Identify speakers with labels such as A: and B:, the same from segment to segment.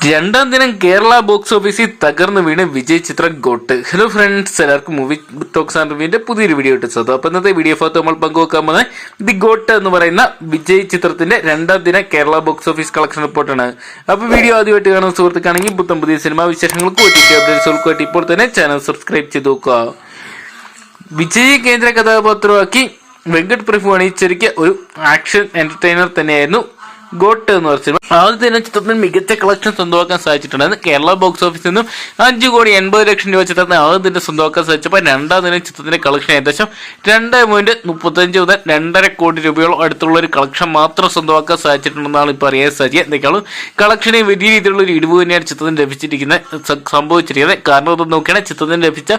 A: രണ്ടാം ദിനം കേരള ബോക്സ് ഓഫീസിൽ തകർന്നു വീണ് വിജയ് ചിത്രം ഗോട്ട് ഹലോ ഫ്രണ്ട്സ് എല്ലാവർക്കും മൂവി ടോക്സ് ആൻഡ് റിവ്യൂവിന്റെ പുതിയൊരു വീഡിയോ ഇട്ട് അപ്പോൾ അപ്പൊ ഇന്നത്തെ വീഡിയോ ഭാഗത്ത് നമ്മൾ പങ്കുവെക്കാൻ പോകുന്നത് ദി ഗോട്ട് എന്ന് പറയുന്ന വിജയ് ചിത്രത്തിന്റെ രണ്ടാം ദിന കേരള ബോക്സ് ഓഫീസ് കളക്ഷൻ റിപ്പോർട്ടാണ് അപ്പൊ വീഡിയോ ആദ്യമായിട്ട് കാണുന്ന സുഹൃത്തുക്കാണെങ്കിൽ പുത്തം പുതിയ സിനിമാ വിശേഷങ്ങൾക്ക് ഒറ്റിറ്റി അപ്ഡേറ്റ്സുകൾക്കായിട്ട് ഇപ്പോൾ തന്നെ ചാനൽ സബ്സ്ക്രൈബ് ചെയ്ത് നോക്കുക. വിജയ് കേന്ദ്ര കഥാപാത്രമാക്കി വെങ്കട് പ്രഭു അണിയിച്ചൊരുക്കിയ ഒരു ആക്ഷൻ എന്റർടൈനർ തന്നെയായിരുന്നു. ഗോട്ട് എന്ന് പറഞ്ഞ സിനിമ. ആദ്യത്തെ ദിനം ചിത്രത്തിന് മികച്ച കളക്ഷൻ സ്വന്തമാക്കാൻ സാധിച്ചിട്ടുണ്ടായിരുന്നു കേരള ബോക്സ് ഓഫീസിൽ നിന്നും അഞ്ചു കോടി എൺപത് ലക്ഷം രൂപ ചിത്രത്തിന് ആദ്യ തന്നെ സ്വന്തമാക്കാൻ സാധിച്ചപ്പോൾ രണ്ടാം ദിനം ചിത്രത്തിന്റെ കളക്ഷൻ ഏകദേശം രണ്ട് പോയിന്റ് മുപ്പത്തഞ്ച് മുതൽ രണ്ടര കോടി രൂപയോളം അടുത്തുള്ള ഒരു കളക്ഷൻ മാത്രം സ്വന്തമാക്കാൻ സാധിച്ചിട്ടുണ്ടെന്നാണ് ഇപ്പോൾ അറിയാൻ സാധിക്കുക എന്തൊക്കെയാണ് കളക്ഷനെ വലിയ രീതിയിലുള്ള ഒരു ഇടിവ് തന്നെയാണ് ചിത്രത്തിന് ലഭിച്ചിരിക്കുന്നത് സംഭവിച്ചിരിക്കുന്നത്. കാരണം ഇത് നോക്കിയാണ് ചിത്രത്തിന് ലഭിച്ച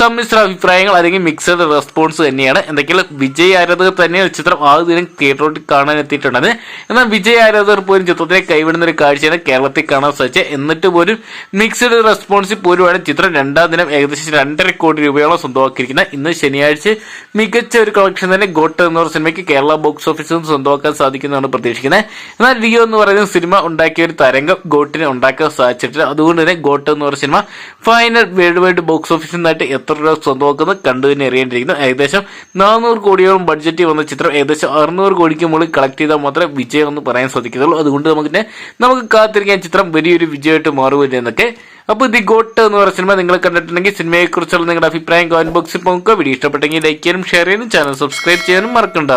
A: സമ്മിശ്ര അഭിപ്രായങ്ങൾ അല്ലെങ്കിൽ മിക്സഡ് റെസ്പോൺസ് തന്നെയാണ്. എന്തെങ്കിലും വിജയ് ആരാധകർ തന്നെയാണ് ചിത്രം ആദ്യ ദിനം തിയേറ്ററിൽ കാണാൻ എത്തിയിട്ടുണ്ടെന്ന് എന്നാൽ വിജയ് ആരാധകർ പോലും ചിത്രത്തിനെ കൈവിടുന്ന ഒരു കാഴ്ചയാണ് കേരളത്തിൽ കാണാൻ സാധിച്ചത്. എന്നിട്ട് പോലും മിക്സഡ് റെസ്പോൺസിൽ പോലുമാണ് ചിത്രം. രണ്ടാം ദിനം ഏകദേശം രണ്ടര കോടി രൂപയോളം സ്വന്തമാക്കിയിരിക്കുന്നത് ഇന്ന് ശനിയാഴ്ച മികച്ച ഒരു കളക്ഷൻ തന്നെ ഗോട്ട് എന്ന സിനിമയ്ക്ക് കേരള ബോക്സ് ഓഫീസിൽ നിന്ന് സ്വന്തമാക്കാൻ സാധിക്കുന്നതാണ് പ്രതീക്ഷിക്കുന്നത്. എന്നാൽ ലിയോ എന്ന് പറയുന്ന സിനിമ ഉണ്ടാക്കിയ ഒരു തരംഗം ഗോട്ടിനെ ഉണ്ടാക്കാൻ സാധിച്ചിട്ടില്ല. അതുകൊണ്ട് തന്നെ ഗോട്ട് എന്ന് പറയുന്ന cinema final world wide box ഓഫീസിൽ നിന്നായിട്ട് എത്ര രൂപ സ്വന്തമാക്കുന്നത് കണ്ടു തന്നെ അറിയേണ്ടിയിരിക്കുന്നു. ഏകദേശം നാനൂറ് കോടിയോളം ബഡ്ജറ്റ് വന്ന ചിത്രം. ഏകദേശം അറുന്നൂറ് കോടിക്ക് മുകളിൽ കളക്ട് ചെയ്താൽ മാത്രമേ വിജയം എന്ന് പറയാൻ സാധിക്കത്തുള്ളൂ അതുകൊണ്ട് നമുക്ക് നമുക്ക് കാത്തിരിക്കാൻ ചിത്രം വലിയൊരു വിജയമായിട്ട് മാറുമില്ല എന്നൊക്കെ. അപ്പോൾ ദി ഗോട്ട് എന്ന് പറയുന്ന സിനിമ നിങ്ങൾ കണ്ടിട്ടുണ്ടെങ്കിൽ സിനിമയെക്കുറിച്ചുള്ള നിങ്ങളുടെ അഭിപ്രായം കമന്റ് ബോക്സിൽ പോകുക വീഡിയോ ഇഷ്ടപ്പെട്ടെങ്കിൽ ലൈക്ക് ചെയ്യാനും ഷെയർ ചെയ്യാനും ചാനൽ സബ്സ്ക്രൈബ് ചെയ്യാനും മറക്കണ്ട.